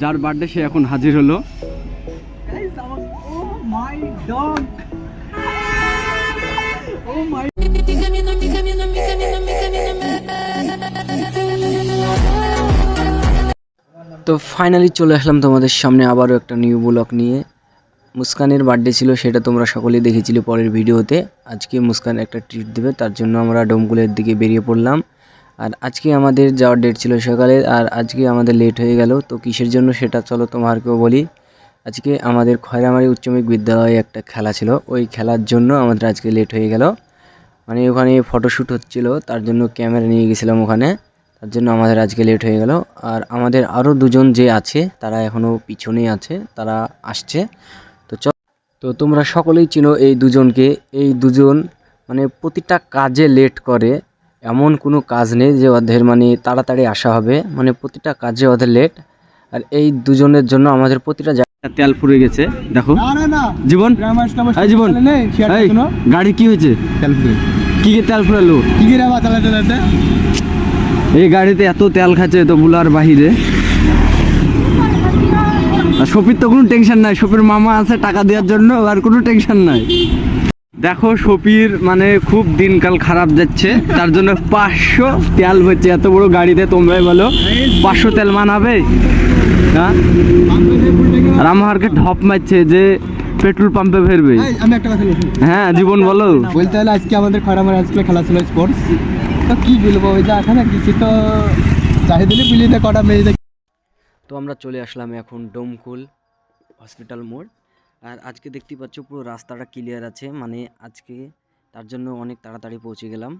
যার বার্থডে সে এখন হাজির হলো. তো ফাইনালি চলে আসলাম তোমাদের সামনে আবারও একটা নিউ ব্লগ নিয়ে। মুস্কানের বার্থডে ছিল সেটা তোমরা সকলেই দেখেছিলে পরের ভিডিওতে। আজকে মুস্কান একটা ট্রিট দেবে তার জন্য আমরা ডোমকুলের দিকে বেরিয়ে পড়লাম। আর আজকে আমাদের যাওয়ার ডেট ছিল সকালে, আর আজকে আমাদের লেট হয়ে গেল, তো কিসের জন্য সেটা চলো তোমাকেও বলি। আজকে আমাদের খয়রামারি উচ্চমিক বিদ্যালয়ে একটা খেলা ছিল, ওই খেলার জন্য আমাদের আজকে লেট হয়ে গেল। মানে ওখানে ফটোশ্যুট হচ্ছিল, তার জন্য ক্যামেরা নিয়ে গেছিলাম ওখানে, তার জন্য আমাদের আজকে লেট হয়ে গেল। আর আমাদের আরও দুজন যে আছে, তারা এখনও পিছনেই আছে, তারা আসছে। তো চ তো তোমরা সকলেই চিনো এই দুজনকে, এই দুজন মানে প্রতিটা কাজে লেট করে এমন কোনো কাজ নেই যে ওদের মানে তাড়াতাড়ি আসা হবে। মানে প্রতিটা কাজে ওদের লেট আর এই দুজনের জন্য আমাদের প্রতিটা জায়গা তেল ফুরে গেছে দেখো। না না না। জীবন? এই জীবন? এই, গাড়ি কি হয়েছে? কি কি তেল ফুরালো? কি কি রে চালাতে চালাতে এই গাড়িতে এত তেল খাচ্ছে তো বুলার বাহিরে। আর তো কোনো টেনশন নাই। শফির মামা আছে টাকা দেওয়ার জন্য আর কোনো টেনশন নাই। দেখো শফির মানে খুব দিনকাল খারাপ যাচ্ছে। তার জন্য পাঁচশো তেল হচ্ছে এত বড় গাড়িতে তোমরাই বলো পাঁচশো তেল মানাবে? হ্যাঁ? আর আমাকে ঢপ মারছে যে পেট্রোল পাম্পে ফেরবে আমি একটা কথা হ্যাঁ জীবন বলো। বলতে হলে আজকে আমাদের খয়রামার আজকে খেলা ছিল স্পোর্টস তো কি বলব ওই যে এখানে কিছু তো চাহিদা বিলিতে কটা মেয়ে তো আমরা চলে আসলাম এখন ডোমকুল হসপিটাল মোড়। আর আজকে দেখতে পাচ্ছ পুরো রাস্তাটা ক্লিয়ার আছে মানে আজকে তার জন্য অনেক তাড়াতাড়ি পৌঁছে গেলাম।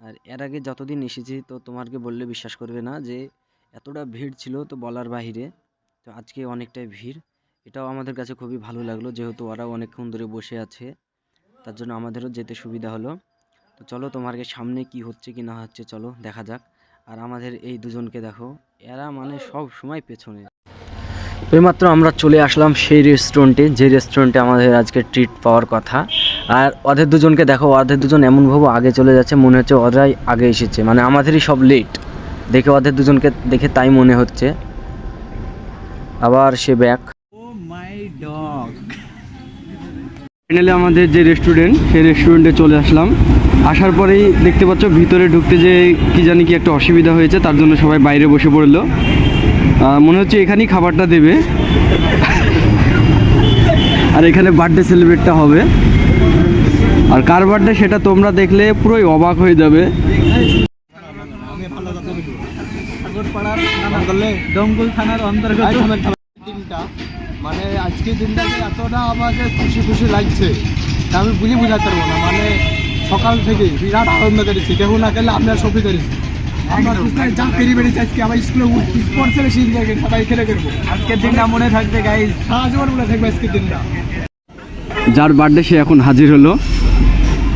আর এর আগে যতদিন এসেছি, তো তোমাকে বললে বিশ্বাস করবে না যে, এতটা ভিড় ছিল তো বলার বাহিরে, তো আজকে অনেকটাই ভিড়। এটাও আমাদের কাছে খুবই ভালো লাগল, যেহেতু ওরাও অনেকক্ষণ ধরে বসে আছে, তার জন্য আমাদেরও যেতে সুবিধা হলো। তো চলো তোমারকে সামনে কি হচ্ছে কি না হচ্ছে চলো দেখা যাক। আর আমাদের এই দুজনকে দেখো, এরা মানে সব সময় পেছনে। এইমাত্র আমরা চলে আসলাম সেই রেস্টুরেন্টে যে রেস্টুরেন্টে আমাদের আজকে ট্রিট পাওয়ার কথা। আর ওদের দুজনকে দেখো ওদের দুজন এমনভাবে আগে চলে যাচ্ছে, মনে হচ্ছে ওরাই আগে এসেছে। মানে আমাদেরই সব লেট দেখে ওদের দুজনকে দেখে তাই মনে হচ্ছে। আবার সে ব্যাক ফাইনালি আমাদের যে রেস্টুরেন্ট সেই রেস্টুরেন্টে চলে আসলাম। আসার পরেই দেখতে পাচ্ছ, ভিতরে ঢুকতে যে কি জানি কি একটা অসুবিধা হয়েছে, তার জন্য সবাই বাইরে বসে পড়ল। মনে হচ্ছে এখানেই খাবারটা দেবে। আর এখানে বার্থডে সেলিব্রেটটা হবে। আর কার বার্থডে সেটা তোমরা দেখলে পুরোই অবাক হয়ে যাবে। থানার অন্তর্গত। দিনটা মানে আজকে দিনটাকে এতটা আমাকে খুশি খুশি লাগছে আমি বুঝি বুঝাতে পারব না। মানে সকাল থেকে বিরাট আনন্দ করেছি কেউ না গেলে আপনার সফি করেছি। আমরা যা আজকে আবার স্কুলে স্পোর্টসের বেশি এনজয় সবাই খেলে করব। আজকের দিনটা মনে থাকবে গাইজ সারা জীবন মনে থাকবে আজকের দিনটা। যার বার্থডে সে এখন হাজির হলো।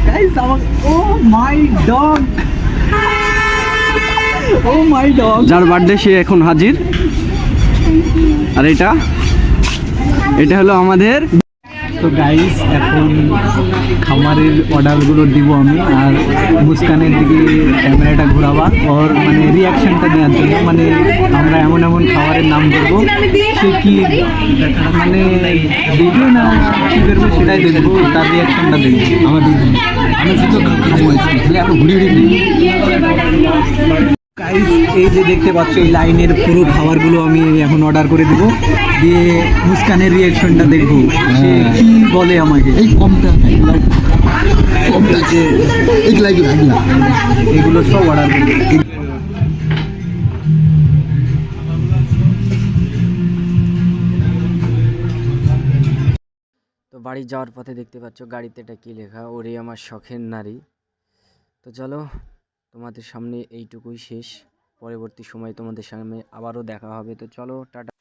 গাইজ আমার oh my dog oh my dog যার বার্থডে সে এখন হাজির। আর এটা? এটা হলো আমাদের তো গাইস এখন খামারের অর্ডারগুলো দিব আমি, আর মুস্কানের দিকে ক্যামেরাটা ঘোরাবা ওর মানে রিয়াকশনটা দেওয়ার জন্য। মানে আমরা এমন এমন খাবারের নাম দেবো সে কি মানে ভিডিও না কি করবে সেটাই দেখব, তার রিয়াকশনটা দেখব। জন্য। আমি শুধু খাব আজকে আমরা এই যে দেখতে পাচ্ছ এই লাইনের পুরো খাবারগুলো আমি এখন অর্ডার করে দেবো। দিয়ে মুস্কানের রিয়াকশনটা দেখব সে কি বলে আমাকে? এই কমটা কমটা। যে এগুলা সব অর্ডার তো বাড়ি যাওয়ার পথে দেখতে পাচ্ছ গাড়িতে এটা কী লেখা ওরে আমার শখের নারী। তো চলো তোমাদের সামনে এইটুকুই শেষ। পরবর্তী সময় তোমাদের সামনে আবারও দেখা হবে। তো চলো টাটা।